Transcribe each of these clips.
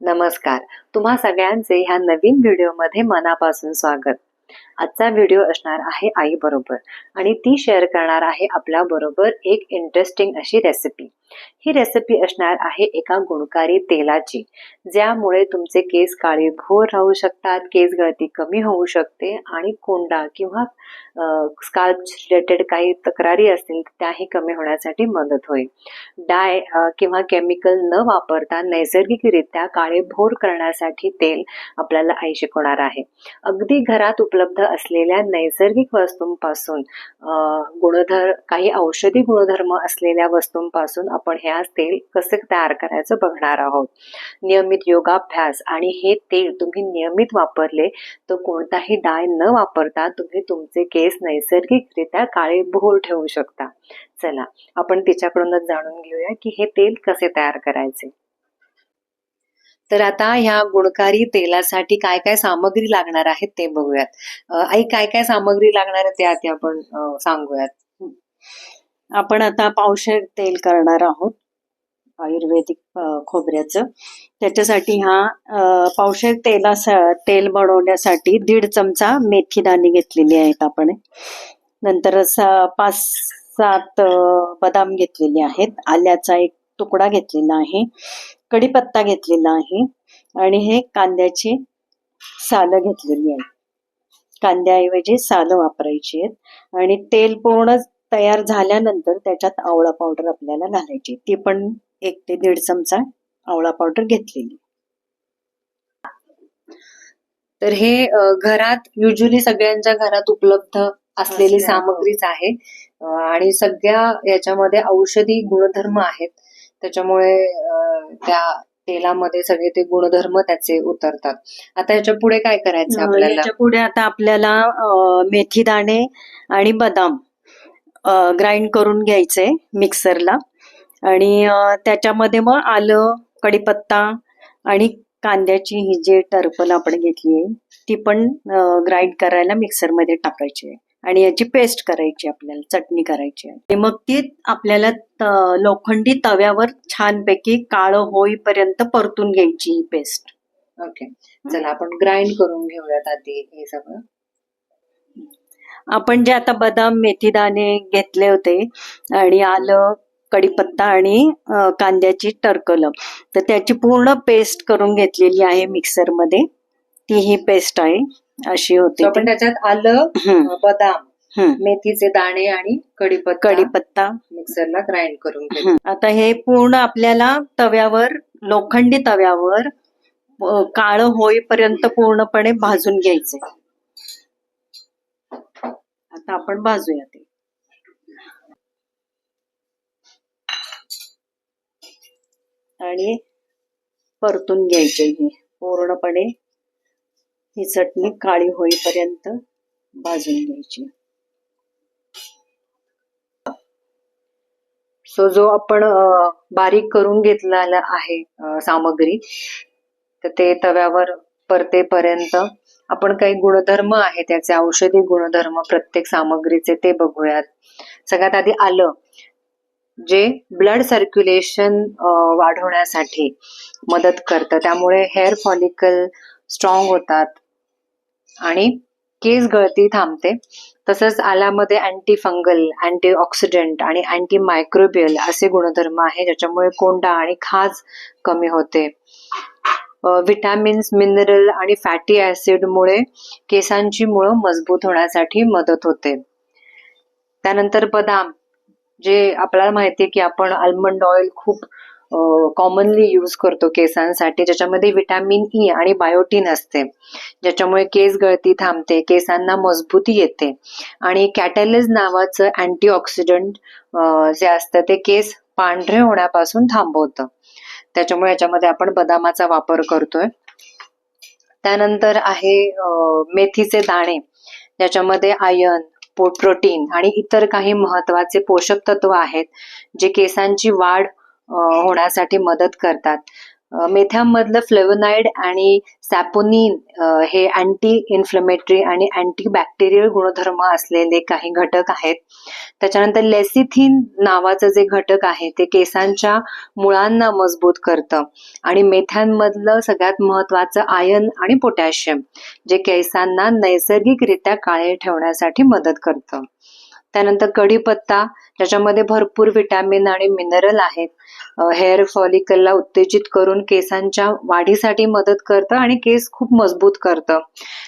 नमस्कार. तुम्हा सगळ्यांचे ह्या नवीन व्हिडिओमध्ये मनापासून स्वागत. आजचा व्हिडिओ असणार आहे आई बरोबर. आणि ती शेअर करणार आहे आपल्या बरोबर एक इंटरेस्टिंग अशी रेसिपी ही रेसिपी असणार आहे एका गुणकारी तेलाची. ज्यामुळे तुमचे केस काळेभोर राहू शकतात केस गळती कमी होऊ शकते आणि कोंडा किंवा स्काल्प रिलेटेड काही तक्रारी असतील त्याही कमी होण्यासाठी मदत होईल. डाय किंवा केमिकल न वापरता नैसर्गिकरित्या काळेभोर करण्यासाठी तेल आपल्याला आई शिकवणार आहे. अगदी घरात उपलब्ध असलेल्या नैसर्गिक वस्तूंपासून गुणधर काही औषधी गुणधर्म असलेल्या वस्तूंपासून आपण हे आज तेल कसे तयार करायचं बघणार आहोत. नियमित योगाभ्यास आणि हे तेल तुम्ही नियमित वापरले तर कोणताही डाय न वापरता तुम्ही तुमचे केस नैसर्गिकरित्या काळेभोर ठेवू शकता. चला आपण तिच्याकडूनच जाणून घेऊया की हे तेल कसे तयार करायचे. तर आता ह्या गुणकारी तेलासाठी काय काय सामग्री लागणार आहेत ते बघूयात. आई काय काय सामग्री लागणार आहे ते आधी आपण सांगूयात. आपण आता पावशेर तेल करणार आहोत आयुर्वेदिक खोबऱ्याचं. त्याच्यासाठी हा पावशेर तेला तेल बनवण्यासाठी दीड चमचा मेथी दाणे घेतलेली आहेत आपण. नंतर स- पाच सात बदाम घेतलेले आहेत. आल्याचा एक तुकडा घेतलेला आहे. कढीपत्ता घेतलेला आहे आणि हे कांद्याची सालं घेतलेली आहेत. कांद्याऐवजी सालं वापरायची आहेत आणि तेल पूर्ण तयार झाल्यानंतर त्याच्यात आवळा पावडर आपल्याला घालायची ती पण एक ते दीड चमचा आवळा पावडर घेतलेली तर हे घरात युजली सगळ्यांच्या घरात उपलब्ध असलेली असल्या- सामग्रीच आहे. आणि सगळ्या याच्यामध्ये औषधी गुणधर्म आहेत. त्याच्यामुळे त्या तेलामध्ये सगळे ते गुणधर्म त्याचे उतरतात. आता याच्यापुढे काय करायचं आपल्याला? याच्यापुढे आता आपल्याला मेथी दाणे आणि बदाम ग्राइंड करून घ्यायचे मिक्सरला. आणि त्याच्यामध्ये मग आलं कढीपत्ता आणि कांद्याची ही जी टर्पल आपण घेतली आहे ती पण ग्राइंड करायला मिक्सरमध्ये टाकायची आहे. आणि याची पेस्ट करायची आपल्याला चटणी करायची आहे. आणि मग ती आपल्याला लोखंडी तव्यावर छानपैकी काळं होईपर्यंत परतून घ्यायची ही पेस्ट ओके चला आपण ग्राइंड करून घेऊयात आधी हे सगळं. आपण जे आता बदाम मेथी दाणे घेतले होते आणि आलं कढीपत्ता आणि कांद्याची टरकलं. तर त्याची पूर्ण पेस्ट करून घेतलेली आहे मिक्सरमध्ये ती ही पेस्ट आहे. अशी होते आपण त्याच्यात आलं बदाम. मेथीचे दाणे आणि कढीपत्ता कढीपत्ता. मिक्सरला ग्राइंड करून. आता हे पूर्ण आपल्याला तव्यावर लोखंडी तव्यावर काळं होईपर्यंत पूर्णपणे भाजून घ्यायचे आता आपण भाजूया ते. आणि परतून घ्यायचे हे. पूर्णपणे ही चटणी काळी होईपर्यंत भाजून घ्यायची. सो जो आपण बारीक करून घेतलेला आहे सामग्री तर ते तव्यावर परतेपर्यंत आपण काही गुणधर्म आहे त्याचे औषधी गुणधर्म प्रत्येक सामग्रीचे ते बघूयात. सगळ्यात आधी आलं जे ब्लड सर्क्युलेशन वाढवण्यासाठी मदत करतं. त्यामुळे हेअर फॉलिकल स्ट्रॉंग होतात. आणि केस गळती थांबते. तसंच आल्यामध्ये अँटी फंगल अँटी ऑक्सिडंट आणि अँटी मायक्रोबियल असे गुणधर्म आहे ज्याच्यामुळे कोंडा आणि खाज कमी होते. विटॅमिन्स मिनरल आणि फॅटी ऍसिडमुळे केसांची मुळं मजबूत होण्यासाठी मदत होते. त्यानंतर बदाम जे आपल्याला माहिती आहे की आपण आल्मंड ऑइल खूप कॉमनली यूज करतो केसांसाठी. ज्याच्यामध्ये विटॅमिन ई e आणि बायोटीन असते. ज्याच्यामुळे केस गळती थांबते केसांना मजबूती येते. आणि कॅटॅलिज नावाचं अँटीऑक्सिडंट जे असतं ते केस पांढरे होण्यापासून थांबवतं. त्याच्यामुळे याच्यामध्ये आपण बदामाचा वापर करतोय. त्यानंतर आहे मेथीचे दाणे. ज्याच्यामध्ये आयर्न प्रोटीन आणि इतर काही महत्त्वाचे पोषक तत्व आहेत जे केसांची वाढ होण्यासाठी मदत करतात. मेथ्यांमधलं फ्लेवोनाइड आणि सॅपोनिन हे अँटी इन्फ्लेमेटरी आणि अँटी बॅक्टेरियल गुणधर्म असलेले काही घटक आहेत. त्याच्यानंतर लेसिथिन नावाचं जे घटक आहे ते केसांच्या मुळांना मजबूत करतं आणि मेथ्यांमधलं सगळ्यात महत्वाचं आयन आणि पोटॅशियम जे केसांना नैसर्गिकरित्या काळे ठेवण्यासाठी मदत करतं. त्यानंतर कढीपत्ता ज्याच्यामध्ये भरपूर विटॅमिन आणि मिनरल आहेत. हेअर फॉलिकलला उत्तेजित करून केसांच्या वाढीसाठी मदत करतं आणि केस खूप मजबूत करतं.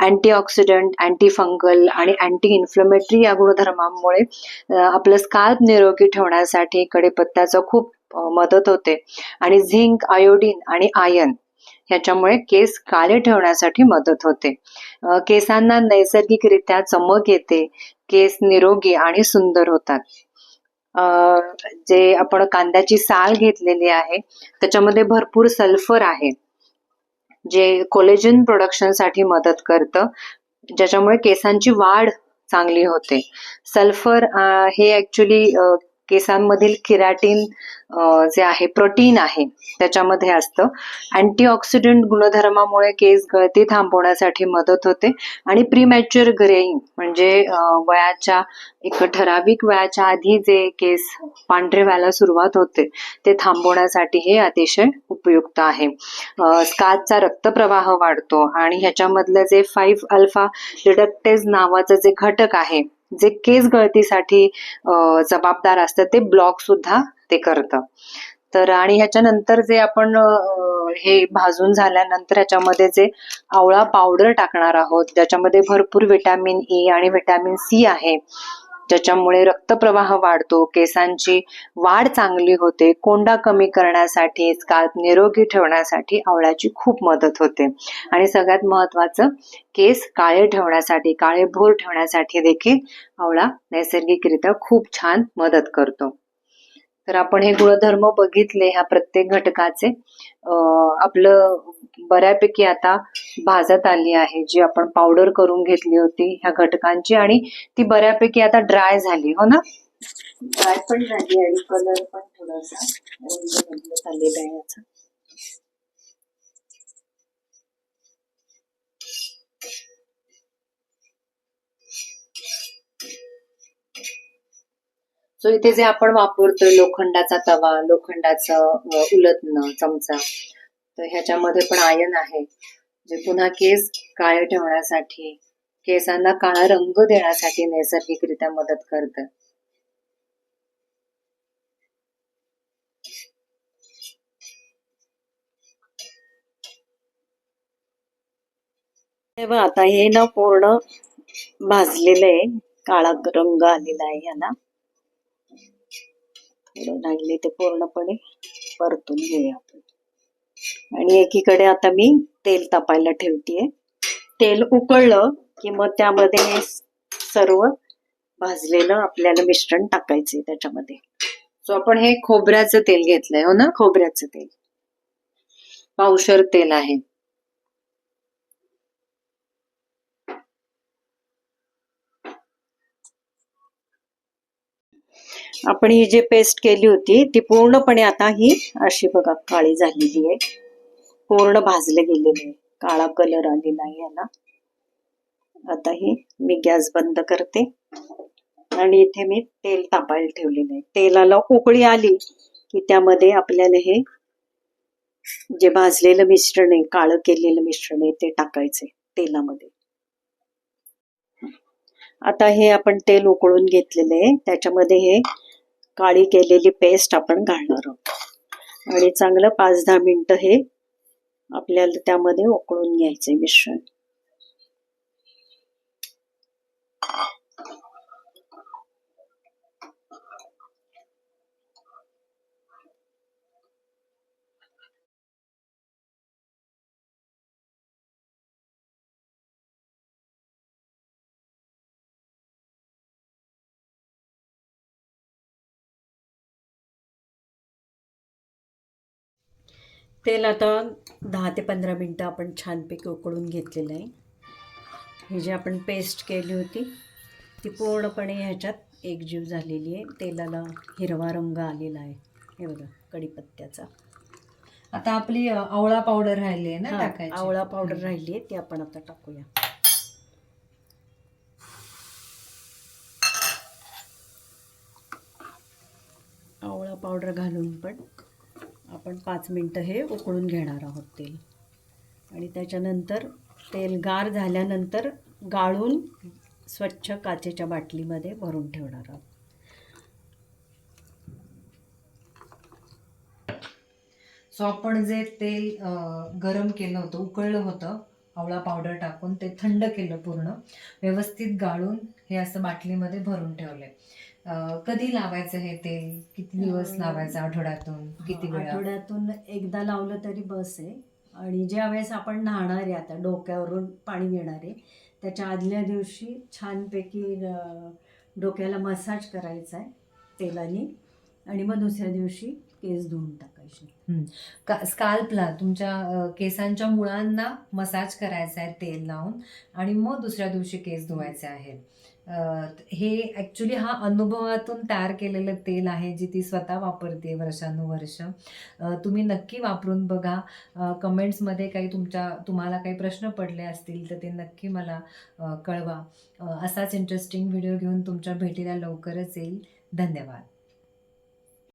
अँटीऑक्सिडंट अँटी फंगल आणि अँटी इन्फ्लमेटरी या गुणधर्मांमुळे आपलं स्काल्प निरोगी ठेवण्यासाठी कढीपत्त्याचं खूप मदत होते. आणि झिंक आयोडीन आणि आयन ह्याच्यामुळे केस काळे ठेवण्यासाठी मदत होते. केसांना नैसर्गिकरित्या चमक येते केस निरोगी आणि सुंदर होतात. अ, जे आपण कांद्याची साल घेतलेली आहे त्याच्यामध्ये भरपूर सल्फर आहे जे कोलेजन प्रोडक्शनसाठी मदत करतं ज्याच्यामुळे केसांची वाढ चांगली होते. सल्फर हे ऍक्च्युली केसांमधील किराटीन जे आहे प्रोटीन आहे त्याच्यामध्ये असतं. अँटीऑक्सिडंट गुणधर्मामुळे केस गळती थांबवण्यासाठी मदत होते. आणि प्रीमॅच्युअर ग्रेइंग म्हणजे वयाच्या एक ठराविक वयाच्या आधी जे केस पांढरे व्हायला सुरुवात होते ते थांबवण्यासाठी हे अतिशय उपयुक्त आहे. स्काचचा रक्तप्रवाह वाढतो आणि ह्याच्यामधलं जे फाईव्ह अल्फा रिडक्टेज नावाचं जे घटक आहे जे केस गळतीसाठी जबाबदार असतं ते ब्लॉक सुद्धा ते करतं. तर आणि ह्याच्यानंतर जे आपण हे भाजून झाल्यानंतर ह्याच्यामध्ये जे आवळा पावडर टाकणार आहोत ज्याच्यामध्ये भरपूर व्हिटॅमिन ई आणि व्हिटॅमिन सी आहे ज्याच्यामुळे रक्तप्रवाह वाढतो केसांची वाढ चांगली होते कोंडा कमी करण्यासाठी स्काल्प निरोगी ठेवण्यासाठी आवळ्याची खूप मदत होते. आणि सगळ्यात महत्वाचं केस काळे ठेवण्यासाठी काळे भोर ठेवण्यासाठी देखील आवळा नैसर्गिकरित्या खूप छान मदत करतो. तर आपण हे गुणधर्म बघितले ह्या प्रत्येक घटकाचे. आपलं बऱ्यापैकी आता भाजत आली आहे जी आपण पावडर करून घेतली होती ह्या घटकांची आणि ती बऱ्यापैकी आता ड्राय झाली हो ना? ड्राय पण झाली आणि कलर पण थोडासा. आलेला आहे याचा. सो इथे जे आपण वापरतोय लोखंडाचा तवा लोखंडाचं उलटणं चमचा तर ह्याच्यामध्ये पण आयन आहे. जे पुन्हा केस काळे ठेवण्यासाठी केसांना काळा रंग देण्यासाठी नैसर्गिकरित्या मदत करतं. आता हे ना पूर्ण भाजलेलं आहे. काळा रंग आलेला आहे याला थोडं लागले ते पूर्णपणे परतून घेऊया आपण. आणि एकीकडे आता मी तेल तापायला ठेवतेय. तेल उकळलं की मग त्यामध्ये हे सर्व भाजलेलं आपल्याला मिश्रण टाकायचंय त्याच्यामध्ये. सो आपण हे खोबऱ्याचं तेल घेतलंय हो ना? खोबऱ्याचं तेल. पावशर तेल आहे. आपण ही जी पेस्ट केली होती ती पूर्णपणे आता ही अशी बघा काळी झालेली आहे. पूर्ण भाजले गेलेली आहे. काळा कलर आलेला आहे याला. आता ही मी गॅस बंद करते. आणि इथे मी तेल तापायला ठेवलेलं आहे. तेलाला उकळी आली की त्यामध्ये आपल्याला हे जे भाजलेलं मिश्रण आहे काळं केलेलं मिश्रण आहे ते टाकायचे तेलामध्ये. आता हे आपण तेल उकळून घेतलेलं आहे. त्याच्यामध्ये हे काळी केलेली पेस्ट आपण घालणार आहोत. आणि चांगलं पाच दहा मिनटं हे आपल्याला त्यामध्ये उकळून घ्यायचं मिश्रण. तेल आता दहा ते पंधरा मिनटं आपण छानपैकी उकळून घेतलेलं आहे. ही जी आपण पेस्ट केली होती ती पूर्णपणे ह्याच्यात एकजीव झालेली आहे. तेलाला हिरवा रंग आलेला आहे. हे बघा कढीपत्त्याचा. आता आपली आवळा पावडर राहिली आहे ना टाकायची? आवळा पावडर. राहिली आहे ती आपण आता टाकूया. आवळा पावडर घालून पण आपण पाच मिनटं हे उकळून घेणार आहोत तेल. आणि त्याच्यानंतर तेल गार झाल्यानंतर गाळून स्वच्छ काचेच्या बाटलीमध्ये भरून ठेवणार आहोत. सो आपण जे तेल गरम केलं होतं उकळलं होतं आवळा पावडर टाकून ते थंड केलं पूर्ण व्यवस्थित गाळून हे असं बाटलीमध्ये भरून ठेवलं आहे कधी लावायचं हे तेल किती दिवस लावायचं आठवड्यातून? किती वेळा? आठवड्यातून एकदा लावलं तरी बस आहे. आणि ज्या वेळेस आपण न्हाणार आहे आता डोक्यावरून पाणी घेणार आहे त्याच्या आदल्या दिवशी छानपैकी डोक्याला मसाज करायचा आहे तेलाने. आणि मग दुसऱ्या दिवशी केस धुवून टाकायचे. का स्काल्पला तुमच्या केसांच्या मुळांना मसाज करायचा आहे तेल लावून आणि मग दुसऱ्या दिवशी केस धुवायचे आहेत. हे ॲक्च्युली हा अनुभवातून तयार केलेलं तेल आहे जे ती स्वतः वापरते वर्षानुवर्ष. तुम्ही नक्की वापरून बघा. कमेंट्समध्ये काही तुमच्या तुम्हाला काही प्रश्न पडले असतील तर ते नक्की मला कळवा. असाच इंटरेस्टिंग व्हिडिओ घेऊन तुमच्या भेटीला लवकरच येईल. धन्यवाद.